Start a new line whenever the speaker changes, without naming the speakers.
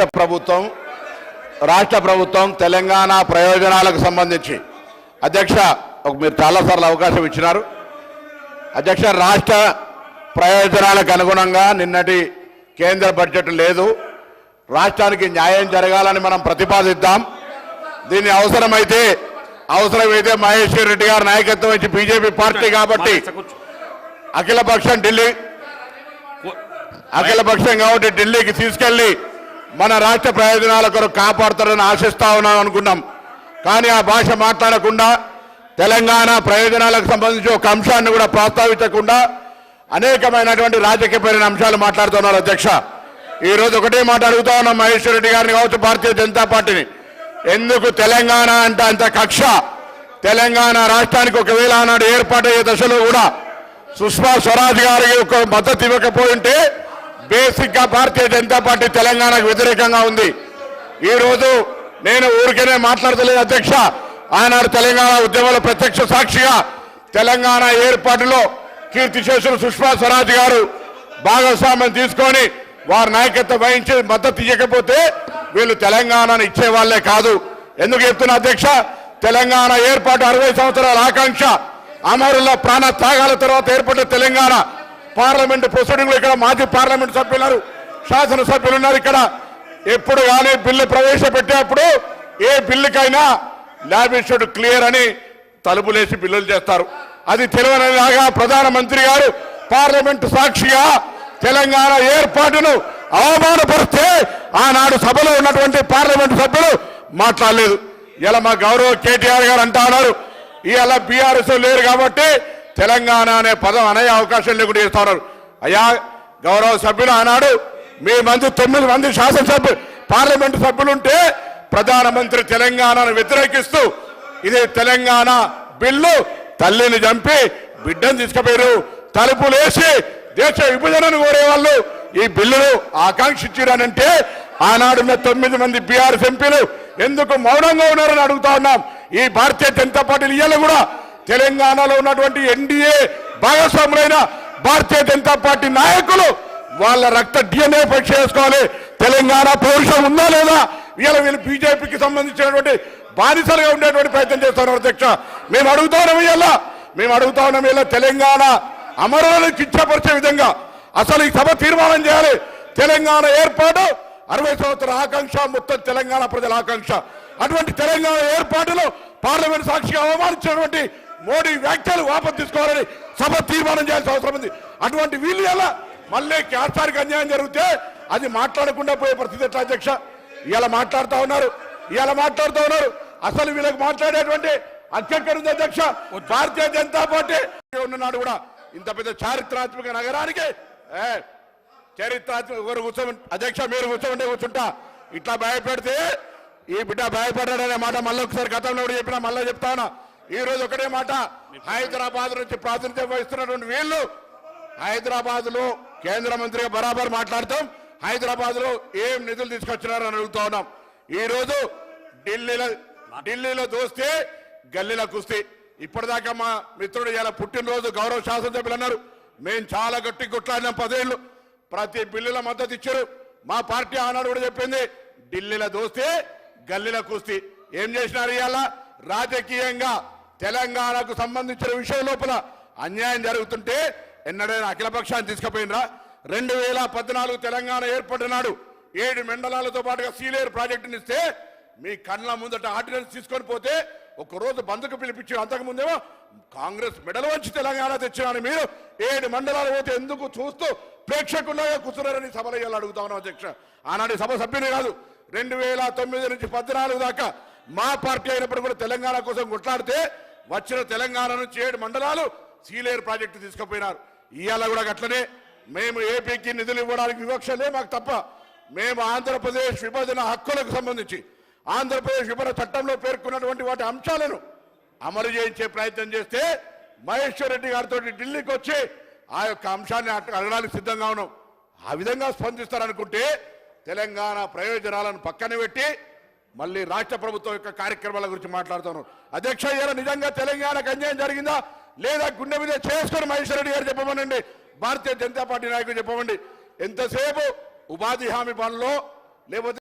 రాష్ట్ర ప్రభుత్వం రాష్ట్ర ప్రభుత్వం తెలంగాణ ప్రయోజనాలకు సంబంధించి. అధ్యక్ష ఒక మీరు చాలాసార్లు అవకాశం ఇచ్చినారు. అధ్యక్ష రాష్ట్ర ప్రయోజనాలకు అనుగుణంగా నిన్నటి కేంద్ర బడ్జెట్ లేదు. రాష్ట్రానికి న్యాయం జరగాలని మనం ప్రతిపాదిద్దాం. దీన్ని అవసరమైతే అవసరమైతే మహేశ్వర్ రెడ్డి గారి నాయకత్వం ఇచ్చి బీజేపీ పార్టీ కాబట్టి అఖిల పక్షం ఢిల్లీ అఖిల పక్షం కాబట్టి ఢిల్లీకి తీసుకెళ్ళి మన రాష్ట్ర ప్రయోజనాల కొరకు కాపాడుతారని ఆశిస్తా ఉన్నాం అనుకున్నాం. కానీ ఆ భాష మాట్లాడకుండా తెలంగాణ ప్రయోజనాలకు సంబంధించి ఒక అంశాన్ని కూడా ప్రస్తావించకుండా అనేకమైనటువంటి రాజకీయపరమైన అంశాలు మాట్లాడుతున్నారు అధ్యక్ష. ఈ రోజు ఒకటే మాట అడుగుతా ఉన్నాం మహేశ్వర్ రెడ్డి గారిని కావచ్చు భారతీయ జనతా పార్టీని. ఎందుకు తెలంగాణ అంటే అంత కక్ష? తెలంగాణ రాష్ట్రానికి ఒకవేళ ఆనాడు ఏర్పాటయ్యే దశలో కూడా సుష్మా స్వరాజ్ గారికి ఒక మద్దతు ఇవ్వకపోయింటే బేసిక్గా భారతీయ జనతా పార్టీ తెలంగాణకు వ్యతిరేకంగా ఉంది. ఈ రోజు నేను ఊరికనే మాట్లాడతలేదు అధ్యక్ష. ఆనాడు తెలంగాణ ఉద్యమంలో ప్రత్యక్ష సాక్షిగా తెలంగాణ ఏర్పాటులో కీర్తిశేషులు సుష్మా స్వరాజ్ గారు భాగస్వామ్యం తీసుకొని వారి నాయకత్వం వహించి మద్దతు ఇవ్వకపోతే వీళ్ళు తెలంగాణను ఇచ్చే వాళ్ళే కాదు. ఎందుకు చెప్తున్నా అధ్యక్ష? తెలంగాణ ఏర్పాటు అరవై సంవత్సరాల ఆకాంక్ష. అమరుల ప్రాణ త్యాగాల తర్వాత ఏర్పడ్డ తెలంగాణ పార్లమెంట్ ప్రొసీడింగ్ ఇక్కడ మాజీ పార్లమెంట్ సభ్యులు శాసనసభ్యులు ఉన్నారు ఇక్కడ. ఎప్పుడు కానీ బిల్లు ప్రవేశపెట్టేప్పుడు ఏ బిల్లుకైనా ల్యాబిషడ్ క్లియర్ అని తలుపులేసి బిల్లులు చేస్తారు. అది తెలియనిలాగా ప్రధానమంత్రి గారు పార్లమెంట్ సాక్షిగా తెలంగాణ ఏర్పాటును అవమానపరిస్తే ఆనాడు సభలో ఉన్నటువంటి పార్లమెంట్ సభ్యులు మాట్లాడలేదు. ఇలా మా గౌరవ కేటీఆర్ గారు అంటా ఉన్నారు. ఇలా బీఆర్ఎస్ లేరు కాబట్టి తెలంగాణ అనే పదం అనే అవకాశం లేకుండా చేస్తా అయ్యా గౌరవ సభ్యులు ఆనాడు మీ మంది తొమ్మిది మంది శాసనసభ్యులు పార్లమెంటు సభ్యులుంటే ప్రధానమంత్రి తెలంగాణను వ్యతిరేకిస్తూ ఇది తెలంగాణ బిల్లు తల్లిని చంపి బిడ్డను తీసుకుపోయారు తలుపులేసి దేశ విభజనను కోరేవాళ్ళు ఈ బిల్లును ఆకాంక్షించారనంటే ఆనాడున్న తొమ్మిది మంది బీఆర్ఎస్ ఎంపీలు ఎందుకు మౌనంగా ఉన్నారని అడుగుతా ఉన్నాం. ఈ భారతీయ జనతా పార్టీలు ఇవాళ కూడా తెలంగాణలో ఉన్నటువంటి ఎన్డీఏ భాగస్వాములైన భారతీయ జనతా పార్టీ నాయకులు వాళ్ళ రక్త డిఎన్ఏ పరీక్ష చేసుకోవాలి. తెలంగాణ పౌరుషం ఉందా లేదా? వీళ్ళ వీళ్ళు బీజేపీకి సంబంధించినటువంటి బానిసలుగా ఉండేటువంటి ప్రయత్నం చేస్తున్నారు అధ్యక్ష. మేము అడుగుతా ఉన్నాం ఇలా మేము అడుగుతా ఉన్నాం ఇలా తెలంగాణ అమరులను కిచ్చపరిచే విధంగా అసలు ఈ సభ తీర్మానం చేయాలి. తెలంగాణ ఏర్పాటు అరవై సంవత్సరాల ఆకాంక్ష మొత్తం తెలంగాణ ప్రజల ఆకాంక్ష. అటువంటి తెలంగాణ ఏర్పాటులో పార్లమెంట్ సాక్షిగా అవమానించినటువంటి మోడీ వ్యాఖ్యలు వాపసు తీసుకోవాలని సభ తీర్మానం చేయాల్సిన అవసరం ఉంది. అటువంటి వీళ్ళు ఎలా? మళ్ళీ క్యాన్సర్కి అన్యాయం జరిగితే అది మాట్లాడకుండా పోయే పరిస్థితి ఎట్లా అధ్యక్ష? ఇలా మాట్లాడుతూ ఉన్నారు. ఇలా మాట్లాడుతూ ఉన్నారు. అసలు వీళ్ళకి మాట్లాడేటువంటి అధ్యక్షుడు అధ్యక్ష. భారతీయ జనతా పార్టీ ఉన్ననాడు కూడా ఇంత పెద్ద చారిత్రాత్మక నగరానికి ఏ, చరిత్రాత్మక ఎవరు కూర్చోమని అధ్యక్ష మీరు కూర్చోమంటే కూర్చుంటా. ఇట్లా భయపెడితే ఈ బిడ్డ భయపడ్డాడనే మాట మళ్ళీ ఒకసారి గతంలో కూడా చెప్పినా మళ్ళీ చెప్తానా ఈ రోజు ఒకటే మాట. హైదరాబాద్ నుంచి ప్రాతినిధ్యం వహిస్తున్నటువంటి వీళ్ళు హైదరాబాద్లో కేంద్ర మంత్రిగా బరాబర్ మాట్లాడతాం. హైదరాబాద్లో ఏం నిధులు తీసుకొచ్చినారని అడుగుతా ఉన్నాం. ఈ రోజు ఢిల్లీలో ఢిల్లీలో దోస్తే గల్లీలో కుస్తీ. ఇప్పటిదాకా మా మిత్రుడు ఇలా పుట్టినరోజు గౌరవ శాసనసభ్యులు అన్నారు. మేము చాలా గట్టి కొట్లాడినాం పదేళ్ళు. ప్రతి బిల్లుల మద్దతు ఇచ్చారు. మా పార్టీ ఆనాడు కూడా చెప్పింది ఢిల్లీలో దోస్తే గల్లీలో కుస్తీ. ఏం చేసినారు ఇవాళ? రాజకీయంగా తెలంగాణకు సంబంధించిన విషయం లోపల అన్యాయం జరుగుతుంటే ఎన్నడైనా అఖిలపక్షాన్ని తీసుకుపోయినరా? రెండు వేల పద్నాలుగు తెలంగాణ ఏర్పడినాడు ఏడు మండలాలతో పాటుగా సీలేరు ప్రాజెక్టుని ఇస్తే మీ కళ్ళ ముందట ఆర్డినెన్స్ తీసుకొని పోతే ఒకరోజు బంధుకు పిలిపించి అంతకుముందేమో కాంగ్రెస్ మెడల్ వచ్చి తెలంగాణ తెచ్చినాను మీరు ఏడు మండలాలు పోతే ఎందుకు చూస్తూ ప్రేక్షకుల్లాగా కూర్చున్నారని సభలో అడుగుతా ఉన్నాం అధ్యక్ష. ఆనాటి సభ సభ్యుని కాదు రెండు వేల తొమ్మిది నుంచి పద్నాలుగు దాకా మా పార్టీ అయినప్పుడు కూడా తెలంగాణ కోసం కొట్లాడితే వచ్చిన తెలంగాణ నుంచి ఏడు మండలాలు సీలేరు ప్రాజెక్టు తీసుకుపోయినారు. ఇవాళ కూడా అట్లనే మేము ఏపీకి నిధులు ఇవ్వడానికి వివక్షలే మాకు తప్ప. మేము ఆంధ్రప్రదేశ్ విభజన హక్కులకు సంబంధించి ఆంధ్రప్రదేశ్ విభజన చట్టంలో పేర్కొన్నటువంటి వాటి అంశాలను అమలు చేయించే ప్రయత్నం చేస్తే మహేశ్వర్ రెడ్డి గారితో ఢిల్లీకి వచ్చి ఆ యొక్క అంశాన్ని అట్ట- అడగడానికి సిద్ధంగా ఉన్నాం. ఆ విధంగా స్పందిస్తారనుకుంటే తెలంగాణ ప్రయోజనాలను పక్కన పెట్టి మళ్ళీ రాష్ట్ర ప్రభుత్వం యొక్క కార్యక్రమాల గురించి మాట్లాడుతాను. అధ్యక్ష ఇలా నిజంగా తెలంగాణకు అన్యాయం జరిగిందా? లేదా గుండె మీద చేసుకొని మహేశ్వర రెడ్డి గారు చెప్పమనండి. భారతీయ జనతా పార్టీ నాయకులు చెప్పమండి. ఎంతసేపు ఉపాధి హామీ పనులు లేకపోతే